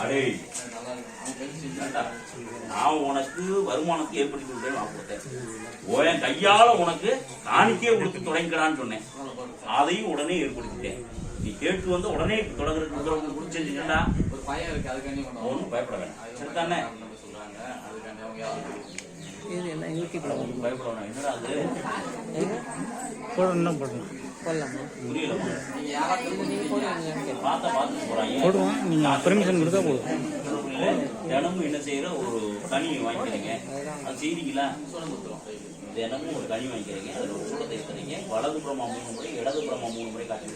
அடே. நான் உனக்கு வருமானத்தை ஏற்படுத்தி கொடுத்தேன் நான் கொடுத்தேன். உன் கையால உனக்கு காணிக்கே கொடுத்து தொடங்கிக்கலான்னு சொன்னேன். அதையும் உடனே ஏற்படுத்திட்டேன். நீ கேட்டு வந்து உடனே தொடங்குறதுக்கு உத்தரவு கொடுத்து செஞ்சுக்கண்டா ஒரு பையன் இருக்கு அதுக்காண்டி கொண்டு ஒன்றும் பயப்பட வேண்டாம் சரிதானே நம்ம சொல்றாங்க அதுக்காண்டி அவங்க பயப்பட வேண்டாம் என்னடா அது? போடணும் போடணும். போடலாமா போடுவோம். நீங்கள் பர்மிஷன் கொடுத்தா போதும். இல்ல, தினமும் என்ன செய்யற? ஒரு கனி வாங்கிக்கிறீங்க. அது செய்றீங்களா? தினமும் ஒரு கனி வாங்கிக்கிறீங்க. அதுல ஒரு சூடத்தை வலது வலதுபுறமா மூணு முறை இடதுபுறமா மூணு முறை காட்டி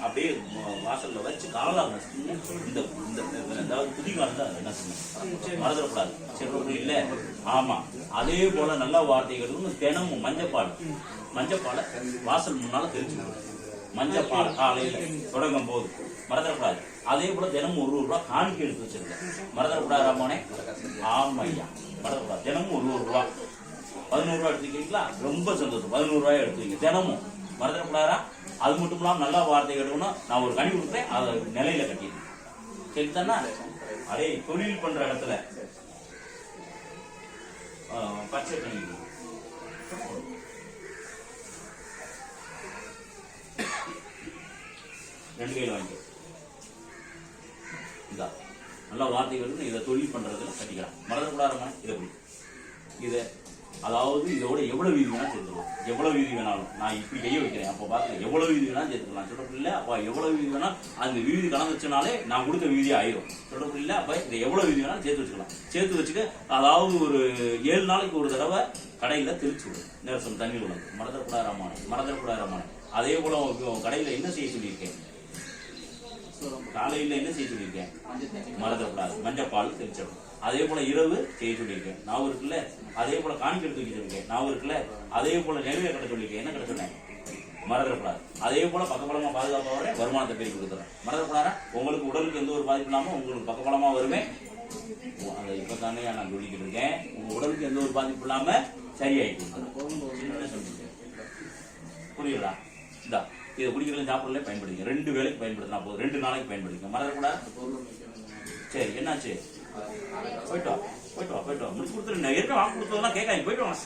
அப்படியே வாசல்ல வச்சு காலால் இந்த இந்த அதாவது குதிகாலம் தான் என்ன செய்யணும் மறந்துடக்கூடாது. சரி இல்ல. ஆமா. அதே போல நல்ல வார்த்தைகளும் தினமும் மஞ்சப்பால். மஞ்சப்பாலை வாசல் முன்னால மஞ்சள் மஞ்சப்பால் காலையில் தொடங்கும் போது மறந்துடக்கூடாது. அதே போல தினமும் ஒரு ரூபா காணிக்கை எடுத்து வச்சிருக்கேன். மறந்துடக்கூடாது ராமோனே. ஆமையா மறந்துடக்கூடாது. தினமும் ஒரு ஒரு ரூபா. பதினோரு ரூபா எடுத்துக்கிறீங்களா? ரொம்ப சந்தோஷம். பதினோரு ரூபாய் எடுத்துக்கீங்க தினமும். மறந்துடக்கூடாதா? அது மட்டும் இல்லாமல் நல்ல வார்த்தை எடுக்கணும். நான் ஒரு கனி கொடுத்தேன் அதை நிலையில கட்டிடுறேன் சரிதானா? அதே தொழில் பண்ற இடத்துல. பச்சை கனி. ரெண்டு கையில் வாங்கிக்கோ. இதா நல்ல வார்த்தைகள் இதை தொழில் பண்றதுல கட்டிக்கலாம் மறந்துக்கூடாதமான இதை பிடி இதை அதாவது இதோட எவ்வளவு வீதி வேணாலும் சேர்த்துக்கலாம். எவ்வளவு வீதி வேணாலும். நான் இப்படி கையை வைக்கிறேன். அப்போ பார்த்து எவ்வளவு வீதி வேணாலும் சேர்த்துக்கலாம். சொல்றது பிள்ளை அப்போ எவ்வளவு வீதி வேணால் அந்த வீதி கலந்துச்சுனாலே நான் கொடுத்த வீதி ஆயிரும். சொல்றது அப்போ இதை எவ்வளவு வீதி வேணாலும் சேர்த்து வச்சுக்கலாம். சேர்த்து வச்சுக்க அதாவது ஒரு ஏழு நாளைக்கு ஒரு தடவை கடையில் திருச்சி விடும் நேரம் தண்ணி விடும் மறந்துடக்கூடாது ராமான. மறந்துடக்கூடாது ராமான. அதே போல கடையில் என்ன செய்ய சொல்லியிருக்கேன்? காலையில் என்ன செய்ய சொல்லியிருக்கேன்? மறந்துடக்கூடாது மஞ்சப்பால் தெளிச்சிடணும். அதே போல இரவு செய்ய சொல்லியிருக்கேன். நான் இருக்குல்ல? அதே போல காணிக்கை எடுத்து வைக்க சொல்லியிருக்கேன். நான் இருக்குல்ல? அதே போல நிலவை கட்ட சொல்லியிருக்கேன். என்ன கட்ட சொன்னேன்? மறந்துடக்கூடாது அதே போல பக்கபலமா பாதுகாப்பாக வரேன் வருமானத்தை பெருக்கி கொடுத்துறேன். மறந்துடக்கூடாதா உங்களுக்கு உடலுக்கு எந்த ஒரு பாதிப்பு இல்லாமல் உங்களுக்கு பக்கபலமா வருமே? அதை இப்பதானே நான் சொல்லிக்கிட்டு இருக்கேன். உங்க உடலுக்கு எந்த ஒரு பாதிப்பு இல்லாமல் சரியாயிட்டு சின்ன புரியுதா? இந்தா. இதை குடிக்கிறதுல சாப்பிடல பயன்படுத்திங்க ரெண்டு வேலைக்கு பயன்படுத்தினா போதும். ரெண்டு நாளைக்கு பயன்படுத்திங்க மறந்துடக்கூடாது சரி என்னாச்சு? போயிட்டு வா போயிட்டு வா போயிட்டு வா. முடிச்சு கொடுத்துருங்க ஏற்கனவே வாங்க கொடுத்ததெல்லாம் கேட்காங்க போயிட்டு வாங்க.